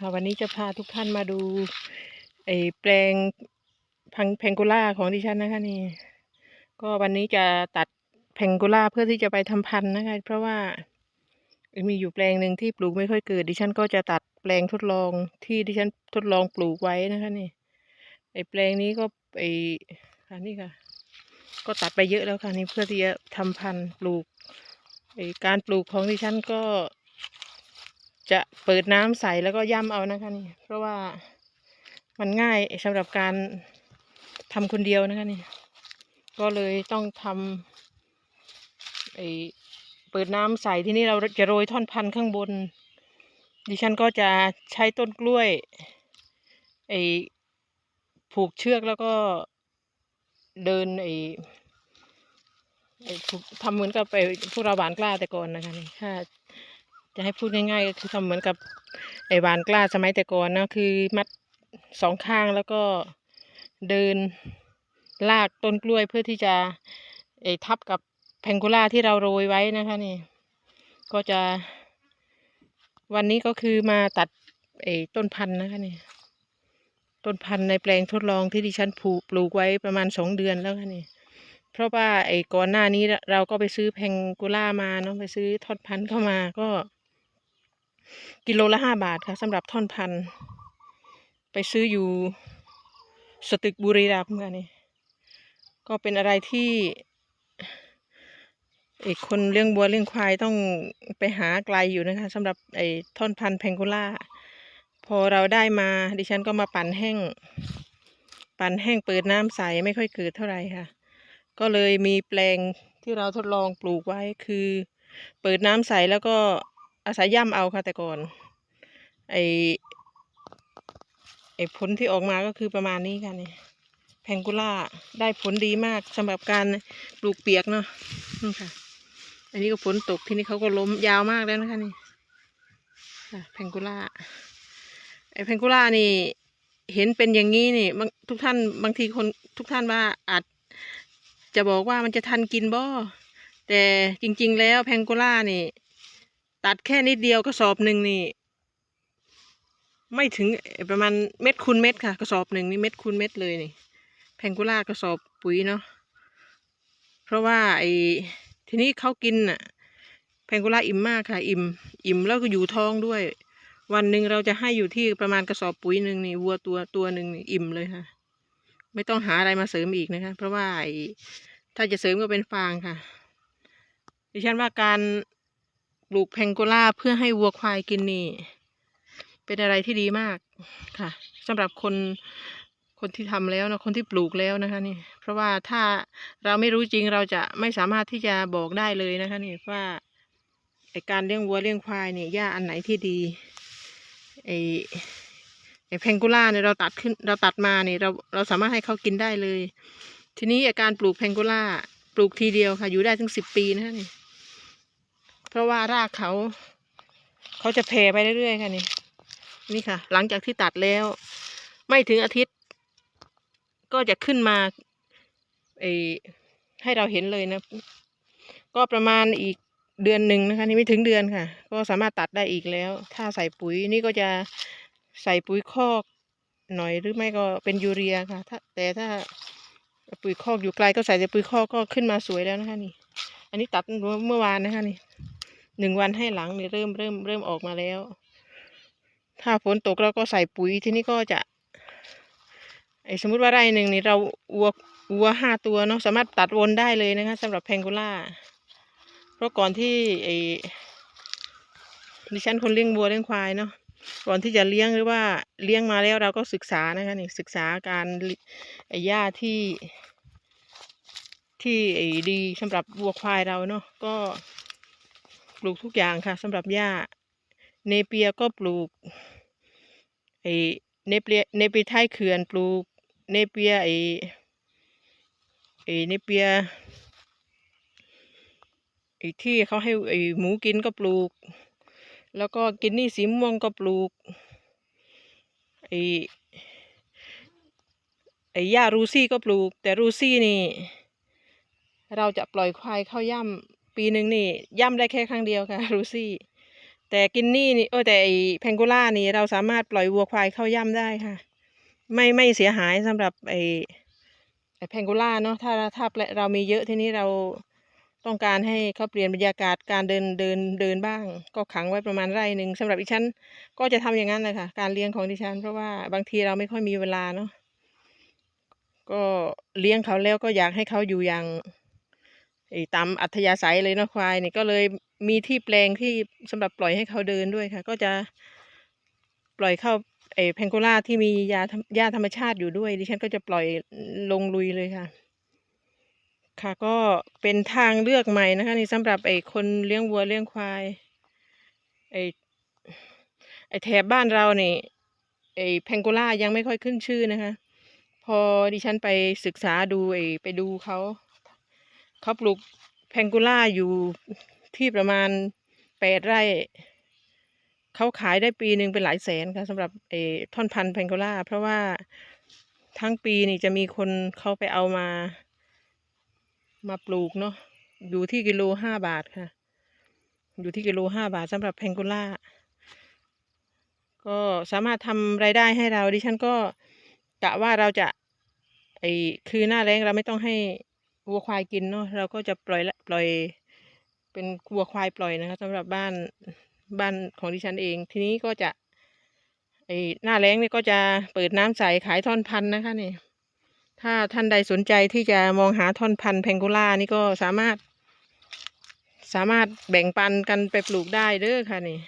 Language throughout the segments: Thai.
ค่ะวันนี้จะพาทุกท่านมาดูไอ้แปลงพังแพงโกล่าของดิฉันนะคะนี่ก็วันนี้จะตัดแพงโกล่าเพื่อที่จะไปทำพันธุ์นะคะ เพราะว่ามีอยู่แปลงหนึ่งที่ปลูกไม่ค่อยเกิด ดิฉันก็จะตัดแปลงทดลองที่ดิฉันทดลองปลูกไว้นะคะนี่ไอ้แปลงนี้ก็ไอ้ค่ะนี่ค่ะ ก็ตัดไปเยอะแล้วค่ะนี่เพื่อที่จะทำพันธุ์ปลูกไอ้การปลูกของดิฉันก็ จะเปิดน้ำใสแล้วก็ย่ำเอานะคะนี่ เพราะว่ามันง่ายสำหรับการทำคนเดียวนะคะนี่ ก็เลยต้องทำไอเปิดน้ำใสที่นี่เราจะโรยท่อนพันธุ์ข้างบน ดิฉันก็จะใช้ต้นกล้วยไอผูกเชือกแล้วก็เดินไอไอทำเหมือนกับไปพวกเราหวานกล้าแต่ก่อนนะคะนี่ถ้า จะให้พูดง่ายๆก็คือทำเหมือนกับไอหวานกล้าสมัยแต่ก่อนนะคือมัดสองข้างแล้วก็เดินลากต้นกล้วยเพื่อที่จะไอ้ทับกับแพงโกล่าที่เราโรยไว้นะคะนี่ ก็จะ วันนี้ก็คือมาตัดไอ้ต้นพันธุ์นะคะนี่ต้นพันธุ์ในแปลงทดลองที่ดิฉันปลูกปลูกไว้ประมาณสองเดือนแล้วค่ะนี่ เพราะว่าไอ้ก่อนหน้านี้เราก็ไปซื้อแพงโกล่ามาเนาะไปซื้อทอดพันธุ์เข้ามาก็ กิโลละห้าบาทค่ะสำหรับท่อนพันไปซื้ออยู่สตึกบุรีรัมย์ค่ะนี่ก็เป็นอะไรที่ไอคนเลี้ยงวัวเลี้ยงควายต้องไปหาไกลอยู่นะคะสำหรับไอ้ท่อนพันธุ์แพงโกล่า พอเราได้มาดิฉันก็มาปั่นแห้ง ปั่นแห้งเปิดน้ำใสไม่ค่อยเกิดเท่าไหร่ค่ะ ก็เลยมีแปลงที่เราทดลองปลูกไว้คือ เปิดน้ำใสแล้วก็ อาศัยย่ำเอาค่ะแต่ก่อน ไอไอผลที่ออกมาก็คือประมาณนี้ค่ะนี่แพงกุล่าได้ผลดีมากสำหรับการปลูกเปียกเนาะนี่ค่ะ อันนี้ก็ฝนตกที่นี่เขาก็ล้มยาวมากแล้วนะคะนี่แพงกุล่าไอแพงกุล่านี่ เห็นเป็นอย่างนี้นี่ทุกท่านบางทีคนทุกท่านว่าอาจจะบอกว่ามันจะทันกินบ่แต่จริง ๆ แล้วแพงโกล่านี่ ตัดแค่นิดเดียวกระสอบหนึ่งนี่ ไม่ถึงประมาณเม็ดคูณเม็ดค่ะ กระสอบหนึ่งนี่เม็ดคูณเม็ดเลยนี่แพงโกล่ากระสอบปุ๋ยเนาะเพราะว่าไอ้ทีนี้เขากินน่ะแพงโกล่าอิ่มมากค่ะ อิ่ม อิ่มแล้วก็อยู่ท้องด้วย วันหนึ่งเราจะให้อยู่ที่ประมาณกระสอบปุ๋ยหนึ่งนี่วัวตัวตัวหนึ่งอิ่มเลยค่ะ ไม่ต้องหาอะไรมาเสริมอีกนะคะ เพราะว่าไอถ้าจะเสริมก็เป็นฟางค่ะ ดิฉันว่าการ ปลูกแพงโกล่าเพื่อให้วัวควายกินนี่ เป็นอะไรที่ดีมากค่ะสำหรับคนคนที่ทำแล้วนะคนที่ปลูกแล้วนะคะนี่ เพราะว่าถ้าเราไม่รู้จริงเราจะไม่สามารถที่จะบอกได้เลยนะคะนี่ว่าไอการเลี้ยงวัวเลี้ยงควายเนี่ยหญ้าอันไหนที่ดีไอไอแพงโกล่าเนี่ยเราตัดขึ้นเราตัดมาเนี่ยเราเราสามารถให้เขากินได้เลย ทีนี้อาการปลูกแพงโกล่าปลูกทีเดียวค่ะ อยู่ได้ถึงสิบปีนะคะนี่ เพราะว่ารากเขา เขาจะแผ่ไปเรื่อยๆค่ะนี่ นี่ค่ะ หลังจากที่ตัดแล้ว ไม่ถึงอาทิตย์ ก็จะขึ้นมาเออให้เราเห็นเลยนะ ก็ประมาณอีกเดือนหนึ่งนะคะ นี่ไม่ถึงเดือนค่ะ ก็สามารถตัดได้อีกแล้ว ถ้าใส่ปุ๋ยนี่ก็จะใส่ปุ๋ยคอกหน่อยหรือไม่ก็เป็นยูเรียค่ะถ้าแต่ถ้าปุ๋ยคอกอยู่ไกลก็ใส่แต่ปุ๋ยคอกก็ขึ้นมาสวยแล้วนะคะนี่ อันนี้ตัดเมื่อวานนะคะนี่ หนึ่งวันให้หลังเนี่ยเริ่มเริ่มเริ่มออกมาแล้ว ถ้าฝนตกเราก็ใส่ปุ๋ยที่นี่ก็จะไอสมมติว่าไร่หนึ่งนี่เราวัววัวห้าตัวเนาะสามารถตัดวนได้เลยนะคะสำหรับแพงโกล่าเพราะก่อนที่ไอดิฉันคนเลี้ยงวัวเลี้ยงควายเนาะก่อนที่จะเลี้ยงหรือว่าเลี้ยงมาแล้วเราก็ศึกษานะคะนี่ศึกษาการไอหญ้าที่ที่ไอ้ดีสำหรับวัวควายเราเนาะก็ ปลูกทุกอย่างค่ะสำหรับหญ้า เนเปียก็ปลูกไอ้เนเปียเนเปียท้ายเขื่อนปลูก เนเปียไอ้ไอ้เนเปียไอ้ที่เขาให้ไอ้หมูกินก็ปลูก แล้วก็กินนี่สีม่วงก็ปลูกไอ้ไอ้หญ้ารูซี่ก็ปลูก แต่รูซี่นี่ เราจะปล่อยควายเข้าย่ำ ปีหนึ่งนี่ย่ำได้แค่ครั้งเดียวค่ะรูซี่ แต่กินนี่นี่เออแต่ไอแพงโกล่านี่เราสามารถปล่อยวัวควายเข้าย่ำได้ค่ะ ไม่ไม่เสียหายสำหรับไอไอแพงโกล่าเนาะถ้าถ้าเรามีเยอะที่นี้เราต้องการให้เขาเปลี่ยนบรรยากาศการเดินเดินเดินบ้าง ก็ขังไว้ประมาณไร่หนึ่งสำหรับดิฉันก็จะทำอย่างนั้นเลยค่ะ การเลี้ยงของดิฉัน เพราะว่าบางทีเราไม่ค่อยมีเวลาเนาะก็เลี้ยงเขาแล้วก็อยากให้เขาอยู่อย่าง ตามอัธยาศัยเลยนะควายเนี่ยก็เลยมีที่แปลงที่สำหรับปล่อยให้เขาเดินด้วยค่ะ ก็จะปล่อยเข้าไอ้แพงโกล่าที่มียาหญ้าธรรมชาติอยู่ด้วย ดิฉันก็จะปล่อยลงลุยเลยค่ะ ค่ะก็เป็นทางเลือกใหม่นะคะนี่สำหรับไอ้คนเลี้ยงวัวเลี้ยงควายไอ้ไอ้แถบบ้านเราเนี่ยไอ้แพงโกล่ายังไม่ค่อยขึ้นชื่อนะคะ พอดิฉันไปศึกษาดูไอ้ไปดูเขา เขาปลูกแพงโกล่าอยู่ที่ประมาณแปดไร่ เขาขายได้ปีหนึ่งเป็นหลายแสนค่ะสำหรับไอ้ท่อนพันธุ์แพงโกล่า เพราะว่าทั้งปีนี่จะมีคนเขาไปเอามา มาปลูกเนาะอยู่ที่กิโลห้าบาทค่ะ อยู่ที่กิโลห้าบาทสำหรับแพงโกล่า ก็สามารถทำรายได้ให้เราดิฉันก็กะว่าเราจะไอคือหน้าแรงเราไม่ต้องให้ วัวควายกินเนาะเราก็จะปล่อยละปล่อย เป็นวัวควายปล่อยนะคะสำหรับบ้านบ้านของดิฉันเอง ทีนี้ก็จะไอหน้าแรงนี่ก็จะเปิดน้ำใสขายท่อนพันนะคะนี่ ถ้าท่านใดสนใจที่จะมองหาท่อนพันแพงโกล่านี่ก็สามารถ สามารถแบ่งปันกันไปปลูกได้เด้อค่ะนี่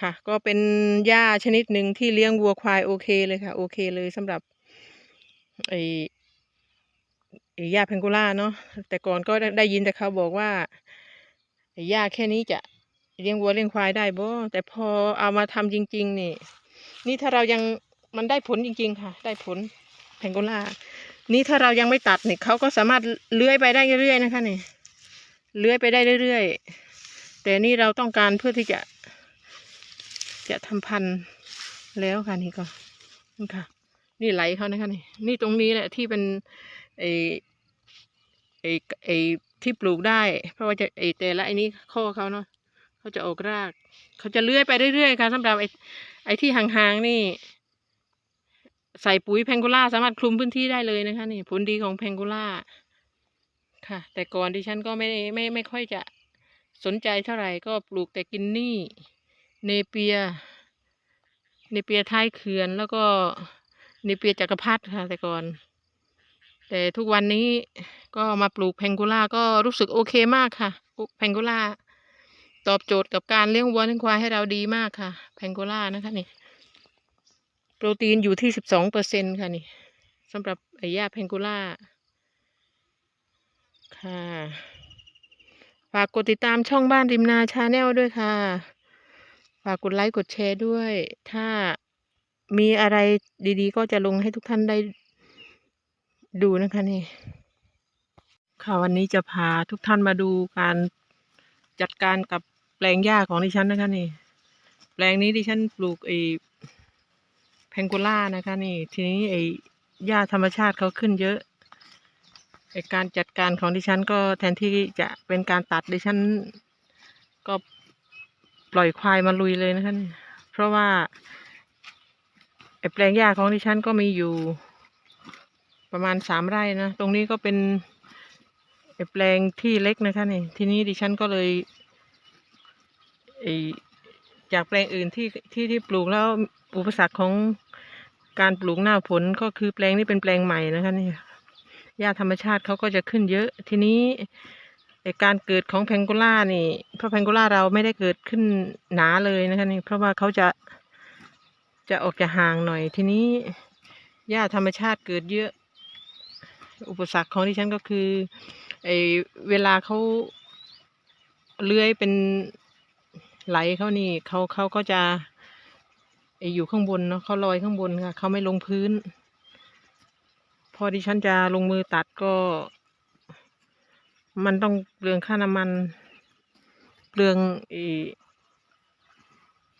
ค่ะ ก็เป็นหญ้าชนิดหนึ่งที่เลี้ยงวัวควายโอเคเลยค่ะ โอเคเลยสำหรับไอ หญ้าแพงโกล่าเนาะแต่ก่อนก็ได้ยินแต่เขาบอกว่าไอหญ้าแค่นี้จะเลี้ยงวัวเลี้ยงควายได้บ่แต่พอเอามาทำจริง ๆ นี่ นี่ถ้าเรายังมันได้ผลจริง ๆ ค่ะ ได้ผลแพงโกล่านี่ถ้าเรายังไม่ตัดเนี่ยเขาก็สามารถเลื้อยไปได้เรื่อยๆนะคะนี่เลื้อยไปได้เรื่อยๆ แต่นี่เราต้องการเพื่อที่จะ จะทำพันธุ์แล้วค่ะนี่ก็นี่ค่ะ นี่ไหลเขานะคะนี่ นี่ตรงนี้แหละที่เป็นไอ ไอไอที่ปลูกได้ เพราะว่าจะไอแต่ละไอนี้ข้อเขาเนาะเขาจะออกราก เขาจะเลื้อยไปเรื่อยๆค่ะสำหรับไอไอที่ห่างๆนี่ ใส่ปุ๋ยแพงโกล่าสามารถคลุมพื้นที่ได้เลยนะคะ นี่ ผลดีของแพงโกล่าค่ะ แต่ก่อนดิฉันก็ไม่ได้ไม่ไม่ค่อยจะสนใจเท่าไหร่ก็ปลูกแต่กินนี่ เนเปีย เนเปียท้ายเขื่อนแล้วก็เนเปียจักรพรรดิค่ะแต่ก่อน แต่ทุกวันนี้ก็มาปลูกแพงโกล่าก็รู้สึกโอเคมากค่ะแพงโกล่าตอบโจทย์กับการเลี้ยงวัวเลี้ยงควายให้เราดีมากค่ะ แพงโกล่านะคะนี่ โปรตีนอยู่ที่สิบสองเปอร์เซ็นค่ะนี่สำหรับไอ้หญ้าแพงโกล่าค่ะ ฝากกดติดตามช่องบ้านริมนาชาแนลด้วยค่ะ ฝากกดไลค์กดแชร์ด้วย ถ้ามีอะไรดีๆ ก็จะลงให้ทุกท่านได้ ดูนะคะนี่ ค่ะวันนี้จะพาทุกท่านมาดูการจัดการกับแปลงหญ้าของดิฉันนะคะนี่ แปลงนี้ดิฉันปลูกไอ้แพงโกล่านะคะนี่ ทีนี้ไอ้หญ้าธรรมชาติเขาขึ้นเยอะไอ้การจัดการของดิฉันก็แทนที่จะเป็นการตัดดิฉัน ก็ปล่อยควายมาลุยเลยนะคะนี่เพราะว่าไอ้แปลงหญ้าของดิฉันก็มีอยู่ ประมาณสามไร่นะ ตรงนี้ก็เป็นแปลงที่เล็กนะคะนี่ ทีนี้ดิฉันก็เลยจากแปลงอื่นที่ที่ที่ปลูกแล้วอุปสรรคของการปลูกหน้าฝนก็คือแปลงนี้เป็นแปลงใหม่นะคะนี่หญ้าธรรมชาติเขาก็จะขึ้นเยอะ ทีนี้การเกิดของแพงโกล่านี่ เพราะแพงโกล่าเราไม่ได้เกิดขึ้นหนาเลยนะคะนี่ เพราะว่าเขาจะจะออกจะห่างหน่อย ทีนี้หญ้าธรรมชาติเกิดเยอะ อุปสรรคของดิฉันก็คือไอเวลาเขาเลื้อยเป็นไหลเขานี่เขาเขาก็จะไออยู่ข้างบนเนาะเขาลอยข้างบนค่ะเขาไม่ลงพื้น พอดิฉันจะลงมือตัดก็ มันต้องเปลืองค่าน้ำมันเปลืองอ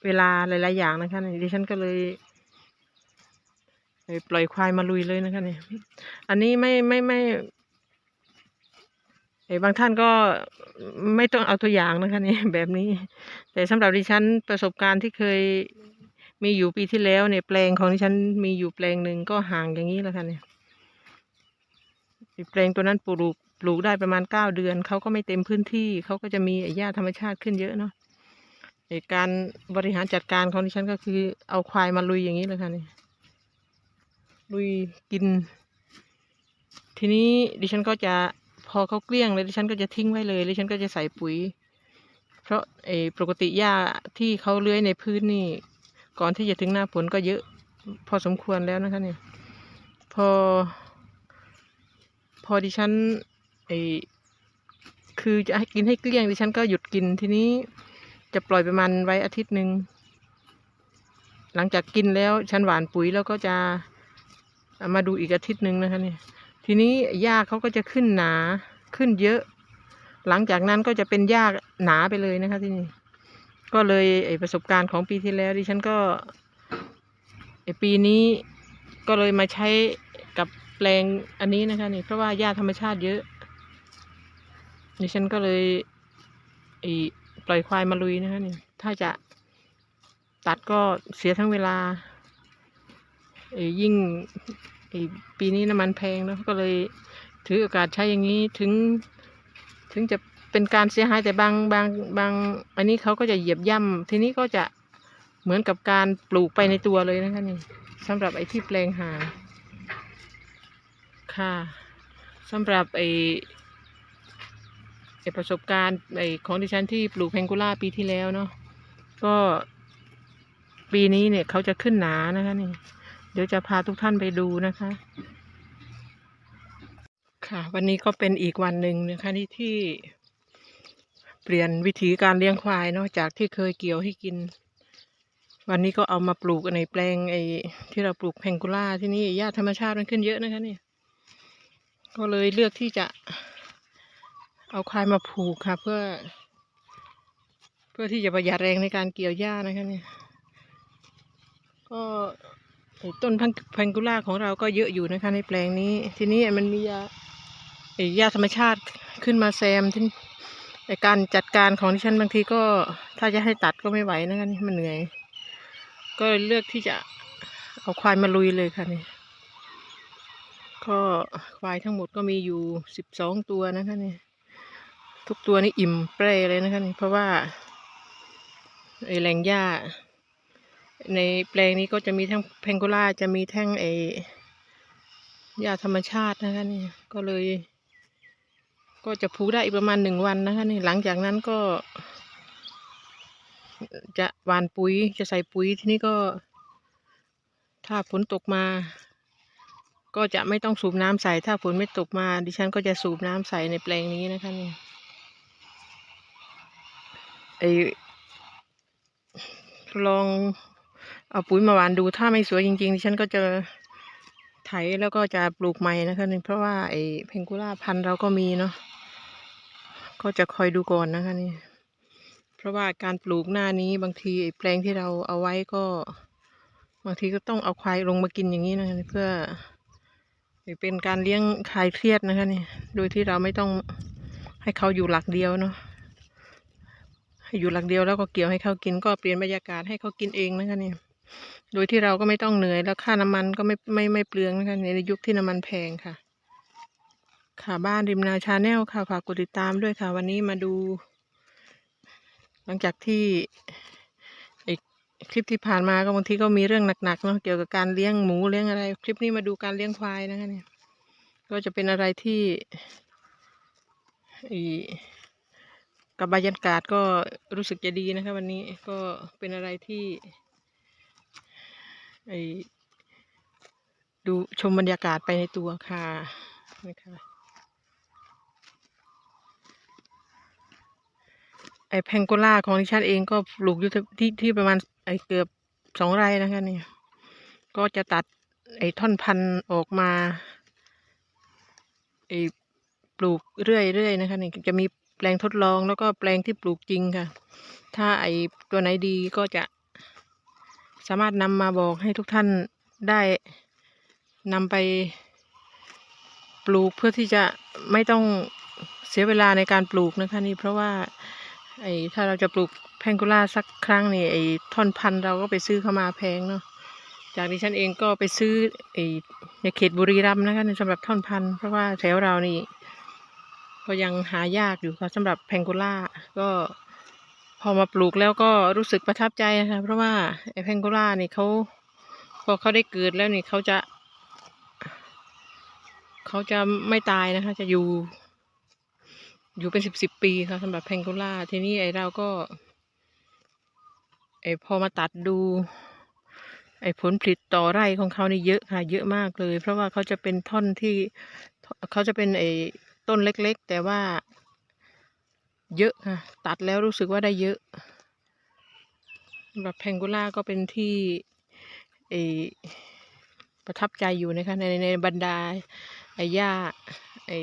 เวลาหลาย ๆ อย่างนะคะนี่ดิฉันก็เลย ปล่อยควายมาลุยเลยนะคะเนี่ยอันนี้ไม่ไม่ไม่ไอ้บางท่านก็ไม่ต้องเอาตัวอย่างนะคะนี่ยแบบนี้ แต่สำหรับดิฉันประสบการณ์ที่เคยมีอยู่ปีที่แล้วเนี่ยแปลงของดิฉันมีอยู่แปลงหนึ่งก็ห่างอย่างนี้แล้วค่ะเนี่ยอีกแปลงตัวนั้นปลูกปลูกได้ประมาณเก้าเดือนเขาก็ไม่เต็มพื้นที่เขาก็จะมีไอ้หญ้าธรรมชาติขึ้นเยอะเนาะไอ้การบริหารจัดการของดิฉันก็คือเอาควายมาลุยอย่างนี้เลยค่ะนี่ย ลุยกิน ทีนี้ดิฉันก็จะพอเขาเกลี้ยงเลยดิฉันก็จะทิ้งไว้เลยดิฉันก็จะใส่ปุ๋ย เพราะไอ้ปกติหญ้าที่เขาเลื้อยในพื้นนี่ ก่อนที่จะถึงหน้าฝนก็เยอะ พอสมควรแล้วนะคะเนี่ย พอ พอดิฉันไอ้คือจะให้กินให้เกลี้ยงดิฉันก็หยุดกินทีนี้จะปล่อยประมาณไว้อาทิตย์หนึ่งหลังจากกินแล้วฉันหว่านปุ๋ยแล้วก็จะ มาดูอีกอาทิตย์หนึ่งนะคะนี่ทีนี้หญ้าเขาก็จะขึ้นหนาขึ้นเยอะ หลังจากนั้นก็จะเป็นหญ้าหนาไปเลยนะคะที่นี่ก็เลยไอประสบการณ์ของปีที่แล้วดิฉันก็ไอปีนี้ก็เลยมาใช้กับแปลงอันนี้นะคะนี่เพราะว่าหญ้าธรรมชาติเยอะดิฉันก็เลยไอปล่อยควายมาลุยนะคะนี่ถ้าจะตัดก็เสียทั้งเวลา ยิ่งปีนี้น้ำมันแพงเนาะก็เลยถือโอกาสใช้อย่างนี้ถึง ถึงจะเป็นการเสียหายแต่บางบางบาง อันนี้เขาก็จะเหยียบย่ำทีนี้ก็จะเหมือนกับการปลูกไปในตัวเลยนะคะนี่สำหรับไอ้ที่แปลงหางค่ะสำหรับไอ้ไอประสบการณ์ไอ้ของดิฉันที่ปลูกแพงกุล่าปีที่แล้วเนาะก็ปีนี้เนี่ยเขาจะขึ้นหนานะคะนี่ เดี๋ยวจะพาทุกท่านไปดูนะคะ ค่ะ วันนี้ก็เป็นอีกวันหนึ่งนะคะที่ที่เปลี่ยนวิธีการเลี้ยงควายเนาะจากที่เคยเกี่ยวให้กิน วันนี้ก็เอามาปลูกในแปลงไอ้ที่เราปลูกแพงกุล่าที่นี่หญ้าธรรมชาติมันขึ้นเยอะนะคะเนี่ยก็เลยเลือกที่จะเอาควายมาผูกค่ะ เพื่อ เพื่อที่จะประหยัดแรงในการเกี่ยวหญ้านะคะเนี่ยก็ ต้นพังแพงกุล่าของเราก็เยอะอยู่นะคะในแปลงนี้ ทีนี้มันมียาไอ้หญ้าธรรมชาติขึ้นมาแซมที่ไอ้การจัดการของดิฉันบางทีก็ถ้าจะให้ตัดก็ไม่ไหวนะคะนี่มันเหนื่อย ก็เลือกที่จะเอาควายมาลุยเลยค่ะนี่ก็ควายทั้งหมดก็มีอยู่สิบสองตัวนะคะนี่ทุกตัวนี่อิ่มเปรเลยนะคะนี่เพราะว่าไอ้แหล่งหญ้า ในแปลงนี้ก็จะมีทั้งแพงโกล่าจะมีทั้งไอ้หญ้าธรรมชาตินะคะนี่ก็เลย ก็จะผูได้อีกประมาณหนึ่งวันนะคะนี่หลังจากนั้นก็ จะหว่านปุ๋ยจะใส่ปุ๋ยที่นี้ก็ ถ้าฝนตกมา ก็จะไม่ต้องสูบน้ำใส่ถ้าฝนไม่ตกมา ดิฉันก็จะสูบน้ำใส่ในแปลงนี้นะคะนี่ไอลอง เอาปุ๋ยมาหวานดูถ้าไม่สวยจริงๆดิฉันก็จะไถแล้วก็จะปลูกใหม่นะคะนี่เพราะว่าไอ้เพงกุล่าพันธุ์เราก็มีเนาะก็จะคอยดูก่อนนะคะนี่เพราะว่าการปลูกหน้านี้บางทีไอ้แปลงที่เราเอาไว้ก็ บางทีก็ต้องเอาควายลงมากินอย่างนี้นะคะเพื่อเป็นการเลี้ยงคลายเครียดนะคะนี่โดยที่เราไม่ต้องให้เขาอยู่หลักเดียวเนาะให้อยู่หลักเดียวแล้วก็เกี่ยวให้เขากินก็เปลี่ยนบรรยากาศให้เขากินเองนะคะนี่ โดยที่เราก็ไม่ต้องเหนื่อย แล้วค่าน้ำมันก็ไม่ไม่ไม่เปลืองนะคะในยุคที่น้ำมันแพงค่ะ ค่ะบ้านริมนาชาแนลค่ะฝากกดติดตามด้วยค่ะ วันนี้มาดู หลังจากที่ไอคลิปที่ผ่านมาก็บางทีก็มีเรื่องหนักๆเนาะเกี่ยวกับการเลี้ยงหมูเลี้ยงอะไร คลิปนี้มาดูการเลี้ยงควายนะคะเนี่ยก็จะเป็นอะไรที่ไอกับบรรยากาศก็รู้สึกจะดีนะคะ วันนี้ก็เป็นอะไรที่ ไอดูชมบรรยากาศไปในตัวค่ะนะคะไอแพงโกล่าของดิฉันเองก็ปลูกอยู่ที่ที่ประมาณไอเกือบสองไร่นะคะเนี่ยก็จะตัดไอท่อนพันธุ์ออกมาไอปลูกเรื่อยเรื่อยนะคะเนี่ยจะมีแปลงทดลองแล้วก็แปลงที่ปลูกจริงค่ะ ถ้าไอตัวไหนดีก็จะ สามารถนำมาบอกให้ทุกท่านได้นำไปปลูกเพื่อที่จะไม่ต้องเสียเวลาในการปลูกนะคะนี่เพราะว่าไอ้ถ้าเราจะปลูกแพงกุล่าสักครั้งนี่ไอ้ท่อนพันเราก็ไปซื้อเข้ามาแพงเนาะจากดิฉันเองก็ไปซื้อไอ้ในเขตบุรีรัมย์นะคะในสำหรับท่อนพันเพราะว่าแถวเรานี่ก็ยังหายากอยู่ค่ะสำหรับแพงกุล่าก็ พอมาปลูกแล้วก็รู้สึกประทับใจนะคะเพราะว่าไอ้แพงโกุล่านี่เขาพอเขาได้เกิดแล้วนี่เขาจะเขาจะไม่ตายนะคะ จะอยู่ อยู่เป็นสิบสิบปีค่ะสำหรับแพงโกุล่าทีนี้ไอ้เราก็ ไอ้พอมาตัดดู ไอ้ผลผลิตต่อไร่ของเขานี่เยอะค่ะ เยอะมากเลย เพราะว่าเขาจะเป็นท่อนที่เขาจะเป็นไอ้ต้นเล็กๆ แต่ว่า เยอะค่ะ ตัดแล้วรู้สึกว่าได้เยอะสำหรับแพงกุล่าก็เป็นที่ไอประทับใจอยู่นะคะในในบรรดาไอ้หญ้าไอ้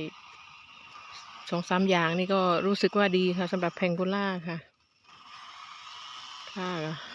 สองสามอย่างนี่ก็รู้สึกว่าดีค่ะสำหรับแพงกุล่าค่ะค่ะ